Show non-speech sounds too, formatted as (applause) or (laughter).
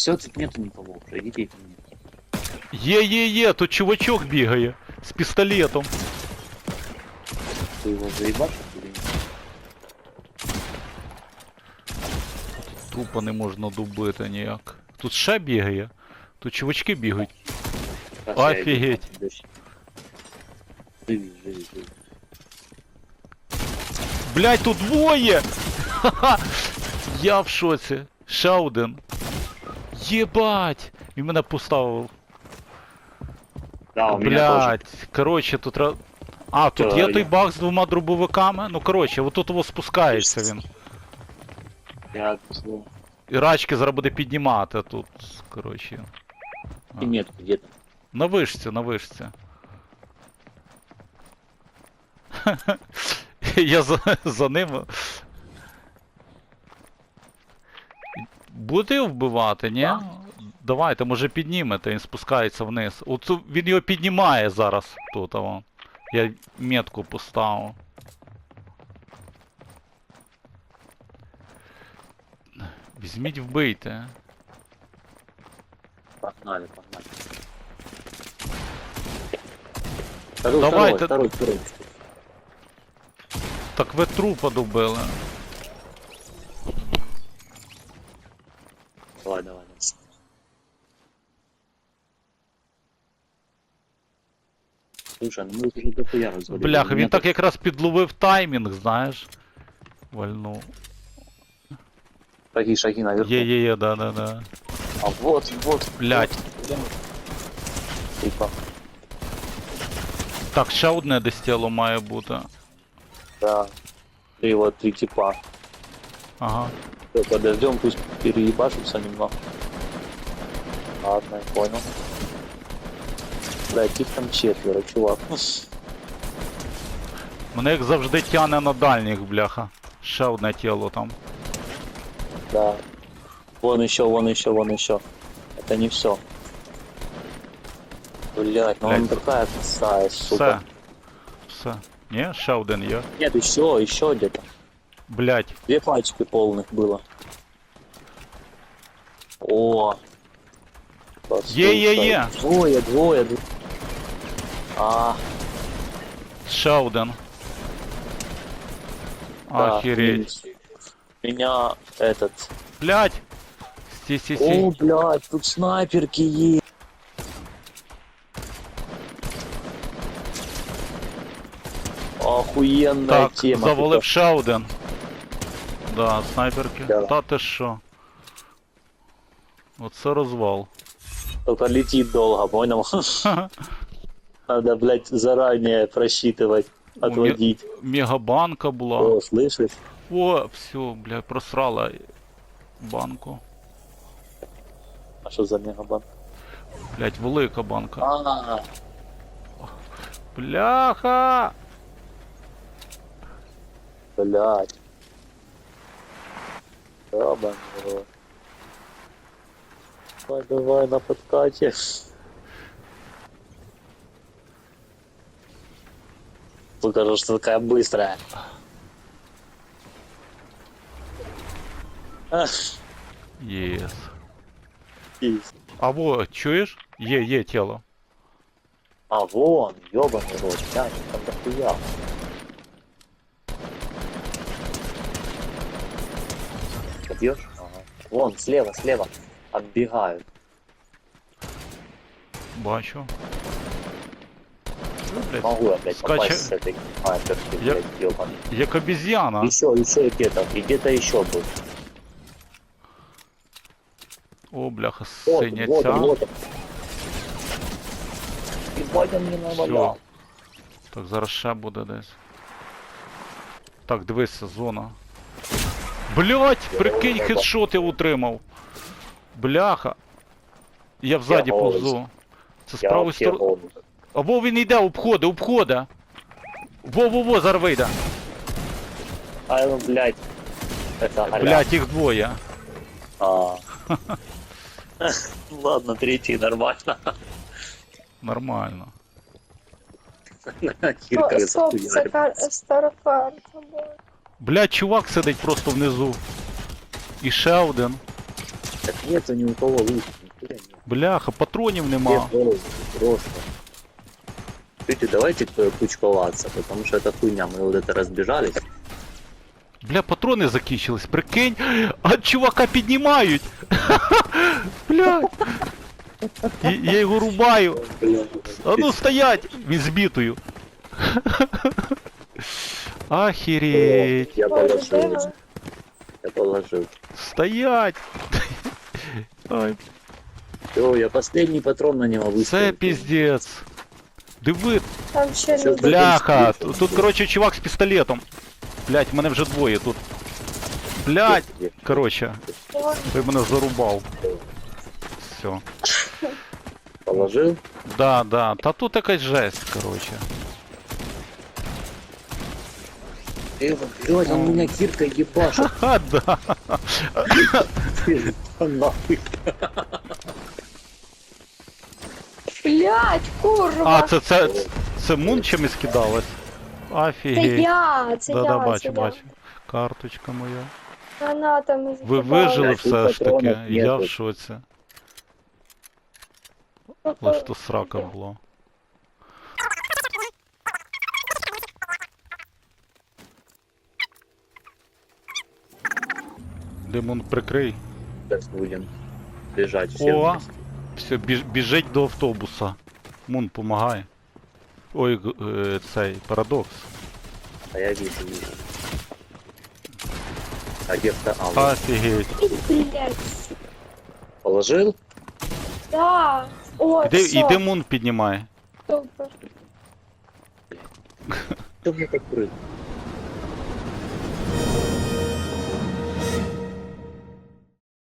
Все, тут нету никого уже, идите ко мне. Є, є, є, тут чувачок бігає з пістолетом. Ты его заебашишь или нет? Трупа не можна добити ніяк. Тут ще бігає. Тут чувачки бігають. Сейчас я иду, Офигеть. подожди. Живи, живи, живи. Блять, тут двоє! (laughs) Ха-ха! Я в шоці. Ще один. Єбать! Він мене поставив. Да, у меня тоже. Блять. Коротше, тут ра- А, тут Та, є той я- баг з двома дробовиками. Ну коротше, отут його спускається він. Я отпустил. І рачки зараз буде піднімати тут. Коротше. И нет где-то. На вишці, на вишці. (laughs) Я за, за ним. Буде його вбивати, ні? Так. Давайте, може піднімете, він спускається вниз. Оцю, він його піднімає зараз тут. О. Я метку поставив. Візьміть вбийте. Погнали, погнали. Второй, Давайте. второй, второй, второй. Так ви трупа добили. Давай, давай, давай. Слушай, ну мы их уже дохуя развалили. Бляха, У він меня так тут- якраз підловив таймінг, знаєш. Вальнув. Шаги, шаги наверху. Є, є, є, да, да, да. А вот, вот. Блядь. вот. Типа, Так, ще одне десь тіло має бути. да. Три вот, три типа. Ага. Всё, Подождем, пусть переебашутся немного. Ладно, я понял. Блядь, их там четверо, чувак. Мене як завжди тяне на дальніх, бляха. Ще одне тіло там. Да. Вон еще, вон еще, вон еще. Это не все. Блять, ну он Блядь. такая косая, Все. сука. Все. Ні, ще один є. Нет, еще, еще где-то. Блять. Две пачки полных было. О. Е-е-е. Двое, двое, двое. А, Ще один. да, Охереть. минус. Меня этот... Блять. Сі, сі, О, сі. блядь, тут снайперки есть. Охуенная Так, тема. завалив ще один. Да, снайперки. Да. Та ти що? Оце розвал. Только летит долго, понял? (laughs) Надо, блядь, заранее просчитывать, отводить. Мегабанка була. О, слышишь? О, все, бля, просрала банку. А что за мегабан? Блять, велика банка. А, Бляха! блядь. Ебаный рот. Давай, давай на подкате. Покажу, что такая быстрая. Ах, Єс. пиздец. А во, чуєш? Є, є тіло. А, вон, ёбаный рот, глянь, там дохуя. Побьешь? Ага. Вон, слева, слева. Отбегают. Бачу. Ну, блядь, Могу я, блядь, Скача- попасть с этой снайперки, Я- блядь, ёбаный. Як обіз'яна. Еще, еще где-то, и где-то еще был. О, бляха, Вот, синя вот, вот. Ебать, он мне навалял. Так, зараз ще буде десь. Так, дивися, зона. Блять, прикинь, Я хедшот я утримав. Бляха. Я взаді Я голос. повзу. Це з Я правої вообще сторони. голый. Або він йде, обходи, обходи. Во-во-во, зараз вийде. А, ну, блядь. Это аля. Блять, їх двоє. А. (laughs) Ладно, третий нормально. Нормально. Кирка О, Стоп, це захуярил. кар... старофарка. Блять, чувак сидить просто внизу. І ще один. Так нет ни у кого лучше, нихуя нет. Бляха, патронів Все нема. здорово, просто. Чуйте, давайте э, кучковаться, потому что это хуйня, мы вот это разбежались. Бля, патрони закінчились, прикинь. А чувака піднімають. (laughs) Бля. І- Я його рубаю. А ну стоять! Він збитою. (laughs) Охереть. Я Боже, положил, диво. я положил. Стоять! Ай, Все, я последний патрон на него выставил. це піздець. Диви, Там ще Все, люди. бляха. Тут, тут, коротше, чувак з пістолетом. Блять, мене вже двоє тут. Блять. Коротше, Ой, ти мене зарубав. Все. Положил. Да, да. Та тут якась жесть, коротше. Э, блядь, он меня киркой ебашит. Ха, (laughs) да. Нахуй. Блять, курва! А, це, це, це мун чимось кидалось? Це Офігеть. я, це Да, я, да, це бачу, я. бачу. Карточка моя. Гранатами Ви закидали. вижили Блядь, все тут ж таки. патронів Я в нету. шоці. Ну, Лиш то срака була. Димон прикрий. Сейчас будем бежать все О! вместе. Все, біж, біжить до автобуса. Мун помагає. Ой, г- е, цей парадокс. А я вижу, вижу. А где второй? А, Офігеть. Блять, положил? да. О, Іди, все, іди мун піднімає. супер. Что мне так прыгать?